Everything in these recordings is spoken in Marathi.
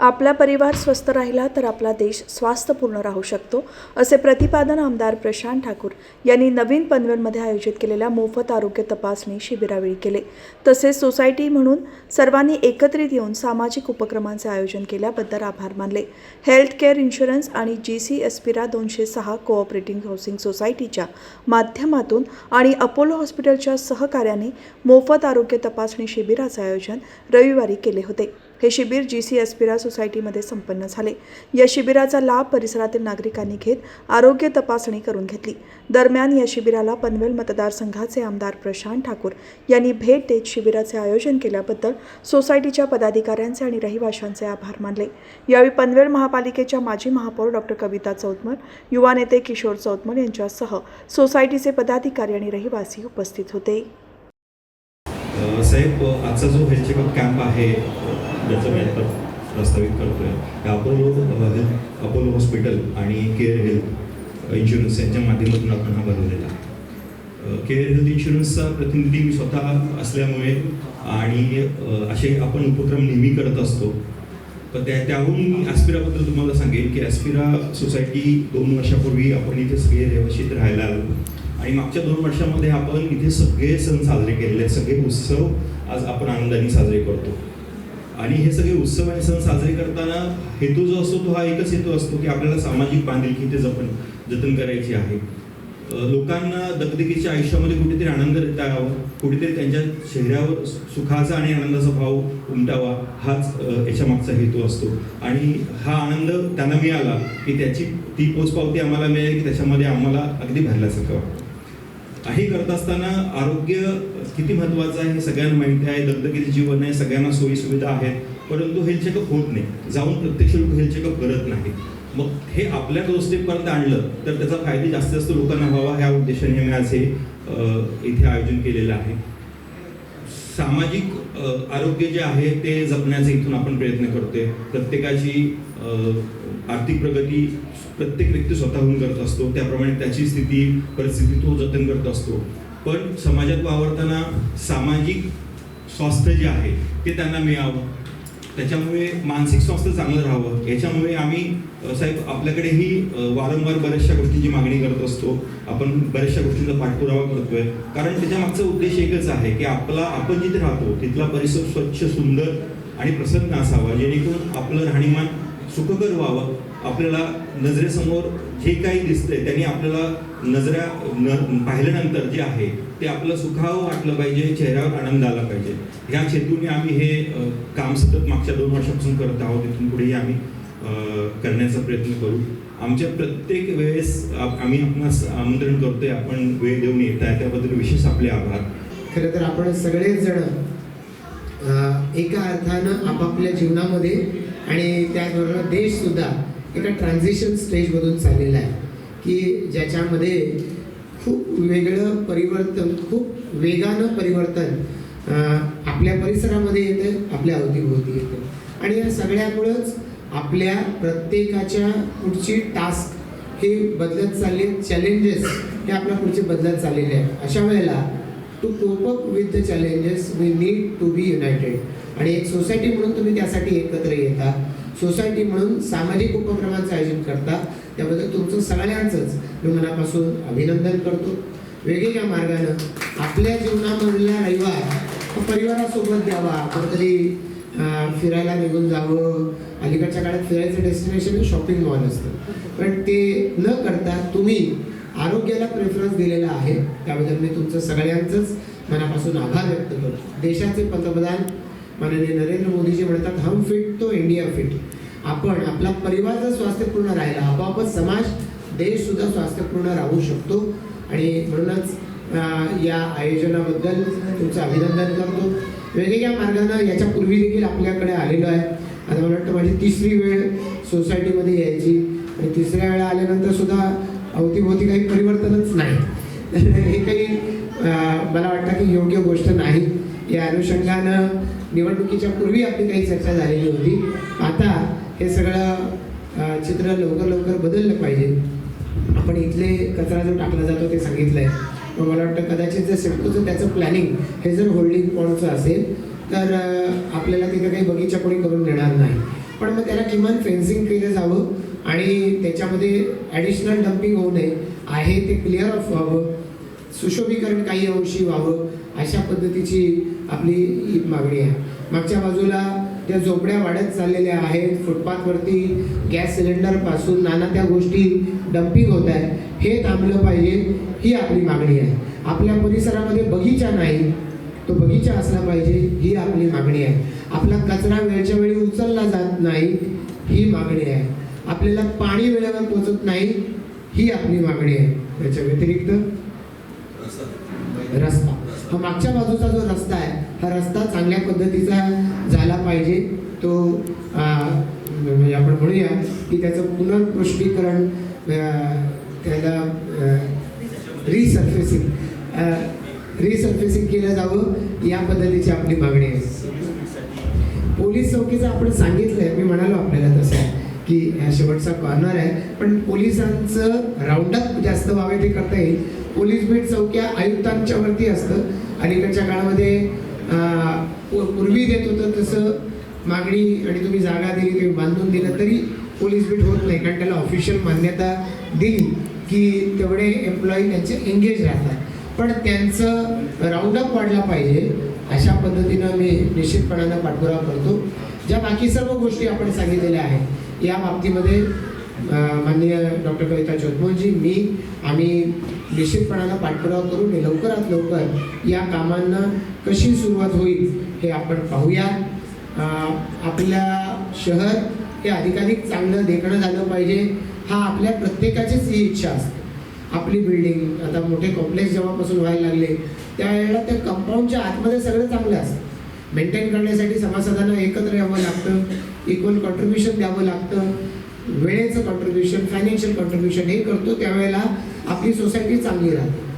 आपला परिवार स्वस्थ राहिला तर आपला देश स्वास्थ्यपूर्ण राहू शकतो असे प्रतिपादन आमदार प्रशांत ठाकूर यांनी नवीन पनवेलमध्ये आयोजित केलेल्या मोफत आरोग्य तपासणी शिबिरावेळी केले. तसेच सोसायटी म्हणून सर्वांनी एकत्रित येऊन सामाजिक उपक्रमांचे आयोजन केल्याबद्दल आभार मानले. हेल्थ केअर इन्शुरन्स आणि जी सी एस्पिरा दोनशे सहा कोऑपरेटिव्ह हाऊसिंग सोसायटीच्या माध्यमातून आणि अपोलो हॉस्पिटलच्या सहकार्याने मोफत आरोग्य तपासणी शिबिराचे आयोजन रविवारी केले होते. हे शिबिर जी सी एस्पिरा सोसायटीमध्ये संपन्न झाले. या शिबिराचा लाभ परिसरातील नागरिकांनी घेत आरोग्य तपासणी करून घेतली. दरम्यान या शिबिराला पनवेल मतदारसंघाचे आमदार प्रशांत ठाकूर यांनी भेट देत शिबिराचे आयोजन केल्याबद्दल सोसायटीच्या पदाधिकाऱ्यांचे आणि रहिवाशांचे आभार मानले. यावेळी पनवेल महापालिकेच्या माजी महापौर डॉक्टर कविता चौतमल युवा नेते किशोर चौतमल यांच्यासह सोसायटीचे पदाधिकारी आणि रहिवासी उपस्थित होते. साहेब आजचा जो हेल्थ चेकअप कॅम्प आहे ज्याचं मी आता प्रस्तावित करतो त्या अपोलो हेल्थ अपोलो हॉस्पिटल आणि केअर हेल्थ इन्शुरन्स यांच्या माध्यमातून आपण हा भरवलेला आहे. केअर हेल्थ इन्शुरन्सचा प्रतिनिधी मी स्वतः असल्यामुळे आणि असे आपण उपक्रम नेहमी करत असतो. तर त्या त्याहून मी ॲस्पिराबद्दल तुम्हाला सांगेन की ॲस्पिरा सोसायटी दोन वर्षापूर्वी आपण इथे सगळे रहिवाशीत राहायला आलो. आणि मागच्या दोन वर्षामध्ये आपण इथे सगळे सण साजरे केलेले सगळे उत्सव आज आपण आनंदाने साजरे करतो. आणि हे सगळे उत्सव आणि सण साजरे करताना हेतू जो असतो तो हा एकच हेतू असतो की आपल्याला सामाजिक बांधिलकी ते जपण जतन करायची आहे. लोकांना दगदगीच्या आयुष्यामध्ये कुठेतरी आनंद देता यावा कुठेतरी त्यांच्या चेहऱ्यावर सुखाचा आणि आनंदाचा भाव उमटावा हाच याच्या मागचा हेतू असतो. आणि हा आनंद त्यांना मिळाला की त्याची ती पोचपावती आम्हाला मिळेल की त्याच्यामध्ये आम्हाला अगदी भरल्यासारखं वाटतं. हे करत असताना आरोग्य किती महत्वाचं आहे हे सगळ्यांना माहिती आहे. दगदगीचं जीवन आहे. सगळ्यांना सोयी सुविधा आहेत. परंतु हेल्थ चेकअप होत नाही. जाऊन प्रत्यक्ष लोक हेल्थ चेकअप करत नाही मग हे आपल्या दोस्तीपर्यंत आणलं तर त्याचा फायदा जास्तीत जास्त लोकांना व्हावा ह्या उद्देशाने मी आज हे इथे आयोजन केलेलं आहे. सामाजिक आरोग्य जे आहे ते जपण्याचा इथून आपण प्रयत्न करतोय. प्रत्येकाची आर्थिक प्रगती प्रत्येक व्यक्ती स्वतःहून करत असतो. त्याप्रमाणे त्याची स्थिती परिस्थिती तो जतन करत असतो. पण समाजात वावरताना सामाजिक स्वास्थ्य जे आहे ते त्यांना मिळावं. त्याच्यामुळे मानसिक स्वास्थ्य चांगलं राहावं. याच्यामुळे आम्ही साहेब आपल्याकडेही वारंवार बऱ्याचशा गोष्टींची मागणी करत असतो. आपण बऱ्याचशा गोष्टींचा पाठपुरावा करतोय. कारण त्याच्या मागचा उद्देश एकच आहे की आपला आपण जिथे राहतो तिथला परिसर स्वच्छ सुंदर आणि प्रसन्न असावा. जेणेकरून आपलं राहणीमान सुखकर व्हावं. आपल्याला नजरेसमोर जे काही दिसतंय त्यांनी आपल्याला नजऱ्या न पाहिल्यानंतर जे आहे ते आपलं सुखावं वाटलं पाहिजे चेहऱ्यावर आनंद आला पाहिजे. ह्या हेतूने आम्ही हे काम सतत मागच्या दोन वर्षापासून करत आहोत. इथून पुढेही आम्ही करण्याचा प्रयत्न करू. आमच्या प्रत्येक वेळेस आम्ही आपणास आमंत्रण करतोय आपण वेळ देऊन येत आहे. त्याबद्दल विशेष आपले आभार. खरं तर आपण सगळेच जण एका अर्थानं आपापल्या जीवनामध्ये आणि त्याचबरोबर देशसुद्धा एका ट्रान्झिशन स्टेजमधून चाललेला आहे. की ज्याच्यामध्ये खूप वेगळं परिवर्तन खूप वेगानं परिवर्तन आपल्या परिसरामध्ये येतं आपल्या अवतीभोवती येतं. आणि या सगळ्यामुळंच आपल्या प्रत्येकाच्या पुढची टास्क हे बदलत चालले चॅलेंजेस हे आपल्या पुढचे बदलत चाललेले आहेत. अशा वेळेला to cope up with the challenges we need to be united आणि एक सोसायटी म्हणून तुम्ही त्यासाठी एकत्र येता. सोसायटी म्हणून सामाजिक उपक्रमांचं आयोजन करता. त्याबद्दल तुमचं सगळ्यांचंच मी मनापासून अभिनंदन करतो. वेगवेगळ्या मार्गानं आपल्या जीवनामधला रविवार परिवारासोबत द्यावा. कुठेतरी तरी फिरायला निघून जावं. अलीकडच्या काळात फिरायचं डेस्टिनेशन शॉपिंग मॉल असतं. पण ते न करता तुम्ही आरोग्याला प्रेफरन्स दिलेला आहे. त्याबद्दल मी तुमचं सगळ्यांचंच मनापासून आभार व्यक्त करतो. देशाचे पंतप्रधान माननीय नरेंद्र मोदीजी म्हणतात हम फिट तो इंडिया फिट आपण आपला परिवार जर स्वास्थ्यपूर्ण राहिला आपोआपच समाज देशसुद्धा स्वास्थ्यपूर्ण राहू शकतो. आणि म्हणूनच या आयोजनाबद्दल तुमचं अभिनंदन करतो. वेगवेगळ्या मार्गानं याच्या पूर्वी देखील आपल्याकडे आलेलो आहे. आता मला वाटतं माझी तिसरी वेळ सोसायटीमध्ये यायची. आणि तिसऱ्या वेळा आल्यानंतर सुद्धा अवतीभोवती काही परिवर्तनच नाही. तर हे काही मला वाटतं की योग्य गोष्ट नाही. या अनुषंगानं निवडणुकीच्या पूर्वी आपली काही चर्चा झालेली होती. आता हे सगळं चित्र लवकर लवकर बदललं पाहिजे. आपण इथले कचरा जो टाकला जातो ते सांगितलंय. मग मला वाटतं कदाचित जर सिडकोचं त्याचं प्लॅनिंग हे जर होल्डिंग पॉईंटचं असेल तर आपल्याला तिथं काही बगीचा कोणी करून देणार नाही. पण मग त्याला किमान फेन्सिंग केलं जावं. आणि त्याच्यामध्ये ॲडिशनल डम्पिंग होऊ नये. आहे ते क्लिअर ऑफ व्हावं. सुशोभीकरण काही अंशी व्हावं अशा पद्धतीची आपली ही मागणी आहे. मागच्या बाजूला त्या झोपड्या वाढत चाललेल्या आहेत फुटपाथवरती गॅस सिलेंडरपासून नाना त्या गोष्टी डम्पिंग होत आहे हे थांबलं पाहिजे ही आपली मागणी आहे. आपल्या परिसरामध्ये बगीचा नाही तो बगीचा असला पाहिजे ही आपली मागणी आहे. आपला कचरा वेळच्या वेळी उचलला जात नाही ही मागणी आहे. आपल्याला पाणी वेळेवर पोचत नाही ही आपली मागणी आहे. त्याच्या व्यतिरिक्त रस्ता. हा मागच्या बाजूचा जो रस्ता आहे हा रस्ता चांगल्या पद्धतीचा झाला पाहिजे. तो म्हणजे आपण म्हणूया की त्याचं पुनर्पुष्टीकरण त्याला रिसर्फेसिंग रिसर्फेसिंग केलं जावं या पद्धतीची आपली मागणी आहे. पोलीस चौकीचं आपण सांगितलंय मी म्हणालो आपल्याला तसं आहे. की ह्या शेवटचा कॉर्नर आहे. पण पोलिसांचं राऊंडअप जास्त व्हावे ते करता येईल. पोलीस भेट चौक्या आयुक्तांच्या वरती असतं. अलीकडच्या काळामध्ये पूर्वी देत होतं तसं मागणी आणि तुम्ही जागा दिली तुम्ही बांधून दिलं तरी पोलीस भेट होत नाही. कारण त्याला ऑफिशियल मान्यता दिली की तेवढे एम्प्लॉई त्यांचे एंगेज राहतात. पण त्यांचं राऊंडअप वाढला पाहिजे अशा पद्धतीनं मी निश्चितपणानं पाठपुरावा करतो. ज्या बाकी सर्व गोष्टी आपण सांगितलेल्या आहेत या बाबतीमध्ये माननीय डॉक्टर कविता चोतमोलजी मी आम्ही निश्चितपणानं पाठपुरावा करून लवकरात लवकर या कामांना कशी सुरुवात होईल हे आपण पाहूया. आपल्या शहर हे अधिकाधिक चांगलं देखणं झालं पाहिजे हा आपल्या प्रत्येकाचीच ही इच्छा असते. आपली बिल्डिंग आता मोठे कॉम्प्लेक्स जेव्हापासून व्हायला लागले त्यावेळेला त्या कंपाऊंडच्या आतमध्ये सगळं चांगलं असतं. मेंटेन करण्यासाठी सभासदांना एकत्र यावं लागतं इक्वल कॉन्ट्रीब्युशन द्यावं लागतं वेळेचं कॉन्ट्रीब्युशन फायनान्शियल कॉन्ट्रीब्युशन हे करतो त्यावेळेला आपली सोसायटी चांगली राहते.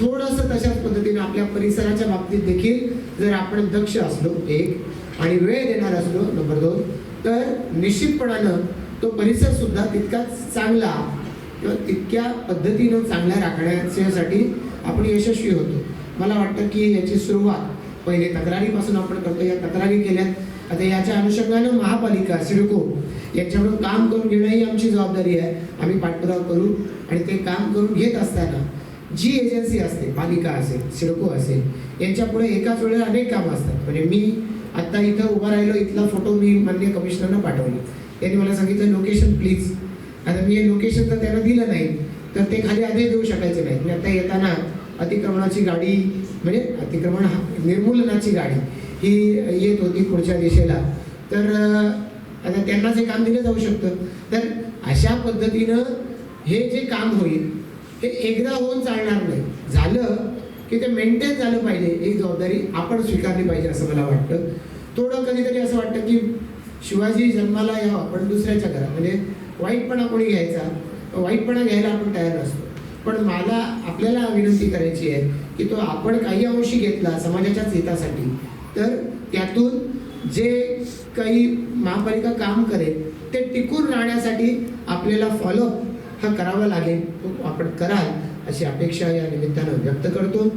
थोडंसं तशाच पद्धतीने आपल्या परिसराच्या बाबतीत देखील जर आपण दक्ष असलो एक आणि वेळ देणार असलो नंबर दोन तर निश्चितपणानं तो परिसर सुद्धा तितकाच चांगला किंवा तितक्या पद्धतीनं चांगला राखण्यासाठी आपण यशस्वी होतो. मला वाटतं की याची सुरुवात पहिले तक्रारीपासून आपण करतो. या तक्रारी केल्यात. आता याच्या अनुषंगानं महापालिका सिडको यांच्याकडून काम करून घेणं ही आमची जबाबदारी आहे. आम्ही पाठपुरावा करू आणि ते काम करून घेत असताना जी एजन्सी असते पालिका असेल सिडको असेल यांच्यापुढे एकाच वेळेला अनेक कामं असतात. म्हणजे मी आत्ता इथं उभा राहिलो इथला फोटो मी मान्य कमिशनरनं पाठवले. त्यांनी मला सांगितलं लोकेशन प्लीज. आता मी हे लोकेशन तर त्यांना दिलं नाही तर ते खाली आदेश देऊ शकायचे नाही मी आता येताना अतिक्रमणाची गाडी म्हणजे अतिक्रमण हा- निर्मूलनाची गाडी ही येत होती पुढच्या दिशेला. तर आता त्यांना जे काम दिलं जाऊ शकतं. तर अशा पद्धतीनं हे जे काम होईल हे एकदा होऊन चालणार नाही. झालं की ते मेंटेन झालं पाहिजे. ही जबाबदारी आपण स्वीकारली पाहिजे असं मला वाटतं. थोडं कधीतरी असं वाटतं की शिवाजी जन्माला यावं आपण दुसऱ्याच्या घरात. म्हणजे वाईटपणा कोणी घ्यायचा? वाईटपणा घ्यायला आपण तयार नसतो. पण मला आपल्याला विनंती करायची आहे की तो आपण काही अंशी घेतला समाजाच्याच हितासाठी तर त्यातून जे काही महापालिका काम करेल ते टिकून राहण्यासाठी आपल्याला फॉलोअप हा करावा लागेल. तो आपण कराल अशी अपेक्षा या निमित्तानं व्यक्त करतो.